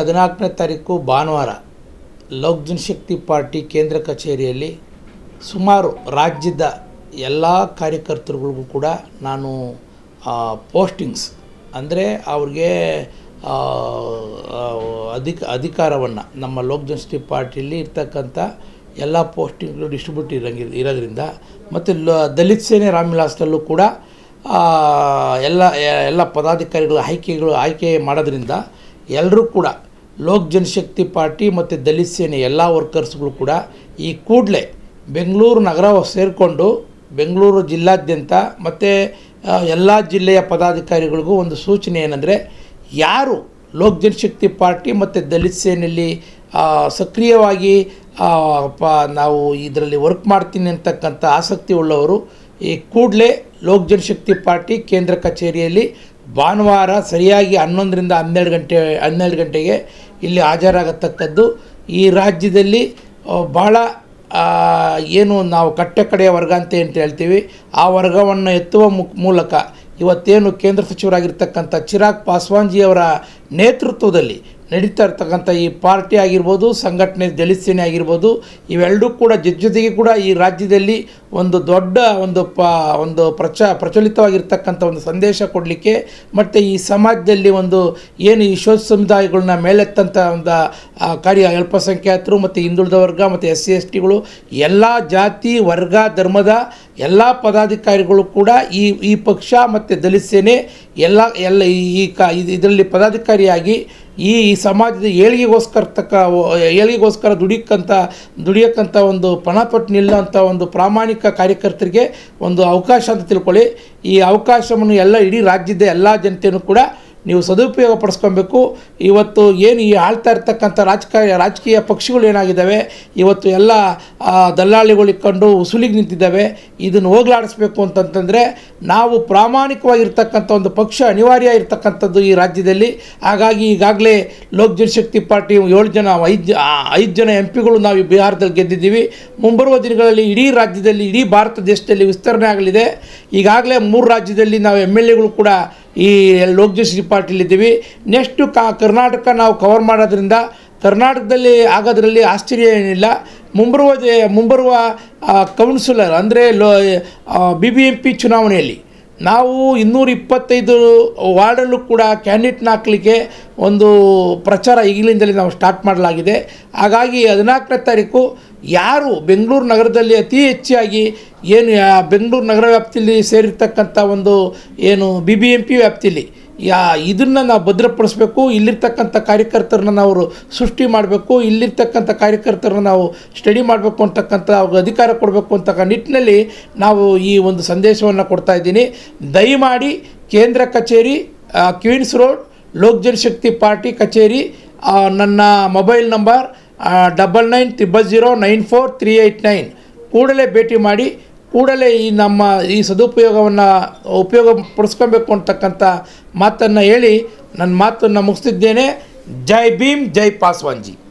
ಹದಿನಾಲ್ಕನೇ ತಾರೀಕು ಭಾನುವಾರ ಲೋಕ್ ಜನಶಕ್ತಿ ಪಾರ್ಟಿ ಕೇಂದ್ರ ಕಚೇರಿಯಲ್ಲಿ ಸುಮಾರು ರಾಜ್ಯದ ಎಲ್ಲ ಕಾರ್ಯಕರ್ತರುಗಳಿಗೂ ಕೂಡ ನಾನು ಪೋಸ್ಟಿಂಗ್ಸ್ ಅಂದರೆ ಅವ್ರಿಗೆ ಅಧಿಕ, ಅಧಿಕಾರವನ್ನು ನಮ್ಮ ಲೋಕ್ ಜನಶಕ್ತಿ ಪಾರ್ಟಿಯಲ್ಲಿ ಇರ್ತಕ್ಕಂಥ ಎಲ್ಲ ಪೋಸ್ಟಿಂಗ್ಗಳು ಡಿಸ್ಟ್ರಿಬ್ಯೂಟ್ ಇರಂಗಿ, ಇರೋದ್ರಿಂದ, ಮತ್ತು ದಲಿತ ಸೇನೆ ರಾಮ್ವಿಲಾಸ್ದಲ್ಲೂ ಕೂಡ ಎಲ್ಲ ಎಲ್ಲ ಪದಾಧಿಕಾರಿಗಳು ಆಯ್ಕೆಗಳು ಆಯ್ಕೆ ಮಾಡೋದ್ರಿಂದ ಎಲ್ಲರೂ ಕೂಡ, ಲೋಕ್ ಜನಶಕ್ತಿ ಪಾರ್ಟಿ ಮತ್ತು ದಲಿತ ಸೇನೆ ಎಲ್ಲ ವರ್ಕರ್ಸ್ಗಳು ಕೂಡ ಈ ಕೂಡಲೇ ಬೆಂಗಳೂರು ನಗರ ಸೇರಿಕೊಂಡು ಬೆಂಗಳೂರು ಜಿಲ್ಲಾದ್ಯಂತ ಮತ್ತು ಎಲ್ಲ ಜಿಲ್ಲೆಯ ಪದಾಧಿಕಾರಿಗಳಿಗೂ ಒಂದು ಸೂಚನೆ ಏನಂದರೆ, ಯಾರು ಲೋಕ್ ಜನಶಕ್ತಿ ಪಾರ್ಟಿ ಮತ್ತು ದಲಿತ ಸೇನೆಯಲ್ಲಿ ಸಕ್ರಿಯವಾಗಿ ಪ, ನಾವು ಇದರಲ್ಲಿ ವರ್ಕ್ ಮಾಡ್ತೀನಿ ಅಂತಕ್ಕಂಥ ಆಸಕ್ತಿ ಉಳ್ಳವರು ಈ ಕೂಡಲೇ ಲೋಕ್ ಜನಶಕ್ತಿ ಪಾರ್ಟಿ ಕೇಂದ್ರ ಕಚೇರಿಯಲ್ಲಿ ಭಾನುವಾರ ಸರಿಯಾಗಿ ಹನ್ನೊಂದರಿಂದ ಹನ್ನೆರಡು ಗಂಟೆ, ಹನ್ನೆರಡು ಗಂಟೆಗೆ ಇಲ್ಲಿ ಹಾಜರಾಗತಕ್ಕದ್ದು. ಈ ರಾಜ್ಯದಲ್ಲಿ ಭಾಳ ಏನು ನಾವು ಕಟ್ಟೆ ಕಡೆಯ ವರ್ಗ ಅಂತ ಏನು ಹೇಳ್ತೀವಿ, ಆ ವರ್ಗವನ್ನು ಎತ್ತುವ ಮೂಲಕ ಇವತ್ತೇನು ಕೇಂದ್ರ ಸಚಿವರಾಗಿರ್ತಕ್ಕಂಥ ಚಿರಾಗ್ ಪಾಸ್ವಾನ್ಜಿಯವರ ನೇತೃತ್ವದಲ್ಲಿ ನಡೀತಾ ಇರ್ತಕ್ಕಂಥ ಈ ಪಾರ್ಟಿ ಆಗಿರ್ಬೋದು, ಸಂಘಟನೆ ದಲಿತ ಸೇನೆ ಆಗಿರ್ಬೋದು, ಇವೆರಡೂ ಕೂಡ ಜೊತೆ ಜೊತೆಗೆ ಕೂಡ ಈ ರಾಜ್ಯದಲ್ಲಿ ಒಂದು ದೊಡ್ಡ ಒಂದು ಪ, ಒಂದು ಪ್ರಚ, ಪ್ರಚಲಿತವಾಗಿರ್ತಕ್ಕಂಥ ಒಂದು ಸಂದೇಶ ಕೊಡಲಿಕ್ಕೆ ಮತ್ತು ಈ ಸಮಾಜದಲ್ಲಿ ಒಂದು ಏನು ಈ ಶೋಧ ಸಮುದಾಯಗಳನ್ನ ಮೇಲೆತ್ತಂಥ ಒಂದು ಕಾರ್ಯ ಅಲ್ಪಸಂಖ್ಯಾತರು ಮತ್ತು ಹಿಂದುಳಿದ ವರ್ಗ ಮತ್ತು ಎಸ್ ಸಿ ಎಸ್ ಟಿಗಳು ಎಲ್ಲ ಜಾತಿ, ವರ್ಗ, ಧರ್ಮದ ಎಲ್ಲ ಪದಾಧಿಕಾರಿಗಳು ಕೂಡ ಈ ಈ ಪಕ್ಷ ಮತ್ತು ದಲಿತ ಸೇನೆ ಎಲ್ಲ ಎಲ್ಲ ಈ ಕ, ಇದರಲ್ಲಿ ಪದಾಧಿಕಾರಿಯಾಗಿ ಈ ಸಮಾಜದ ಏಳಿಗೆಗೋಸ್ಕರ ತಕ್ಕ ಏಳಿಗೆಗೋಸ್ಕರ ದುಡಿಯಕ್ಕಂಥ ದುಡಿಯೋಕ್ಕಂಥ ಒಂದು ಪಣಪಟ್ಟು ನಿಲ್ಲೋಂಥ ಒಂದು ಪ್ರಾಮಾಣಿಕ ಕಾರ್ಯಕರ್ತರಿಗೆ ಒಂದು ಅವಕಾಶ ಅಂತ ತಿಳ್ಕೊಳ್ಳಿ. ಈ ಅವಕಾಶವನ್ನು ಎಲ್ಲ ಇಡೀ ರಾಜ್ಯದ ಎಲ್ಲ ಜನತೆಯೂ ಕೂಡ ನೀವು ಸದುಪಯೋಗ ಪಡಿಸ್ಕೊಬೇಕು ಇವತ್ತು ಏನು ಈ ಆಳ್ತಾ ಇರ್ತಕ್ಕಂಥ ರಾಜಕೀಯ ರಾಜಕೀಯ ಪಕ್ಷಗಳು ಏನಾಗಿದ್ದಾವೆ, ಇವತ್ತು ಎಲ್ಲ ದಲ್ಲಾಳಿಗಳು ಇಟ್ಕೊಂಡು ಉಸುಲಿಗೆ ನಿಂತಿದ್ದಾವೆ. ಇದನ್ನು ಹೋಗ್ಲಾಡಿಸ್ಬೇಕು ಅಂತಂತಂದರೆ ನಾವು ಪ್ರಾಮಾಣಿಕವಾಗಿರ್ತಕ್ಕಂಥ ಒಂದು ಪಕ್ಷ ಅನಿವಾರ್ಯ ಇರ್ತಕ್ಕಂಥದ್ದು ಈ ರಾಜ್ಯದಲ್ಲಿ. ಹಾಗಾಗಿ ಈಗಾಗಲೇ ಲೋಕ್ ಜನಶಕ್ತಿ ಪಾರ್ಟಿ ಏಳು ಜನ, ಐದು ಐದು ಜನ ಎಂ ಪಿಗಳು ನಾವು ಬಿಹಾರದಲ್ಲಿ ಗೆದ್ದಿದ್ದೀವಿ. ಮುಂಬರುವ ದಿನಗಳಲ್ಲಿ ಇಡೀ ರಾಜ್ಯದಲ್ಲಿ, ಇಡೀ ಭಾರತ ದೇಶದಲ್ಲಿ ವಿಸ್ತರಣೆ ಆಗಲಿದೆ. ಈಗಾಗಲೇ ಮೂರು ರಾಜ್ಯದಲ್ಲಿ ನಾವು ಎಂ ಎಲ್ ಎಗಳು ಕೂಡ ಈ ಲೋಕ್ ಜನಶಕ್ತಿ ಪಾರ್ಟಿಲಿದ್ದೀವಿ ನೆಕ್ಸ್ಟು ಕಾ, ಕರ್ನಾಟಕ ನಾವು ಕವರ್ ಮಾಡೋದ್ರಿಂದ ಕರ್ನಾಟಕದಲ್ಲಿ ಆಗೋದ್ರಲ್ಲಿ ಆಶ್ಚರ್ಯ ಏನಿಲ್ಲ. ಮುಂಬರುವ ಮುಂಬರುವ ಕೌನ್ಸಿಲರ್ ಅಂದರೆ ಲೋ ಬಿ ಬಿ ಎಂ ಪಿ ಚುನಾವಣೆಯಲ್ಲಿ ನಾವು ಇನ್ನೂರ ಇಪ್ಪತ್ತೈದು ವಾರ್ಡಲ್ಲೂ ಕೂಡ ಕ್ಯಾಂಡಿಡೇಟ್ನ ಹಾಕಲಿಕ್ಕೆ ಒಂದು ಪ್ರಚಾರ ಈಗಲಿಂದಲೇ ನಾವು ಸ್ಟಾರ್ಟ್ ಮಾಡಲಾಗಿದೆ. ಹಾಗಾಗಿ ಹದಿನಾಲ್ಕನೇ ತಾರೀಕು ಯಾರು ಬೆಂಗಳೂರು ನಗರದಲ್ಲಿ ಅತಿ ಹೆಚ್ಚಾಗಿ ಏನು ಬೆಂಗಳೂರು ನಗರ ವ್ಯಾಪ್ತಿಯಲ್ಲಿ ಸೇರಿರ್ತಕ್ಕಂಥ ಒಂದು ಏನು ಬಿ ಬಿ ಎಂ ಪಿ ವ್ಯಾಪ್ತಿಯಲ್ಲಿ ಯಾ, ಇದನ್ನು ನಾವು ಭದ್ರಪಡಿಸ್ಬೇಕು, ಇಲ್ಲಿರ್ತಕ್ಕಂಥ ಕಾರ್ಯಕರ್ತರನ್ನ ನಾವು ಸೃಷ್ಟಿ ಮಾಡಬೇಕು, ಇಲ್ಲಿರ್ತಕ್ಕಂಥ ಕಾರ್ಯಕರ್ತರನ್ನ ನಾವು ಸ್ಟಡಿ ಮಾಡಬೇಕು ಅಂತಕ್ಕಂಥ ಅವ್ರಿಗೆ ಅಧಿಕಾರ ಕೊಡಬೇಕು ಅಂತಕ್ಕ ನಿಟ್ಟಿನಲ್ಲಿ ನಾವು ಈ ಒಂದು ಸಂದೇಶವನ್ನು ಕೊಡ್ತಾ ಇದ್ದೀನಿ. ದಯಮಾಡಿ ಕೇಂದ್ರ ಕಚೇರಿ Queens road Lok Janashakti party ಕಚೇರಿ ನನ್ನ mobile number double nine triple zero nine four three eight nine. ಕೂಡಲೇ ಭೇಟಿ ಮಾಡಿ ಕೂಡಲೇ ಈ ನಮ್ಮ ಈ ಸದುಪಯೋಗವನ್ನು ಉಪಯೋಗ ಪಡಿಸ್ಕೊಬೇಕು ಅಂತಕ್ಕಂಥ ಮಾತನ್ನು ಹೇಳಿ ನನ್ನ ಮಾತನ್ನು ಮುಗಿಸ್ತಿದ್ದೇನೆ. ಜೈ ಭೀಮ್, ಜೈ ಪಾಸ್ವಾನ್ಜಿ.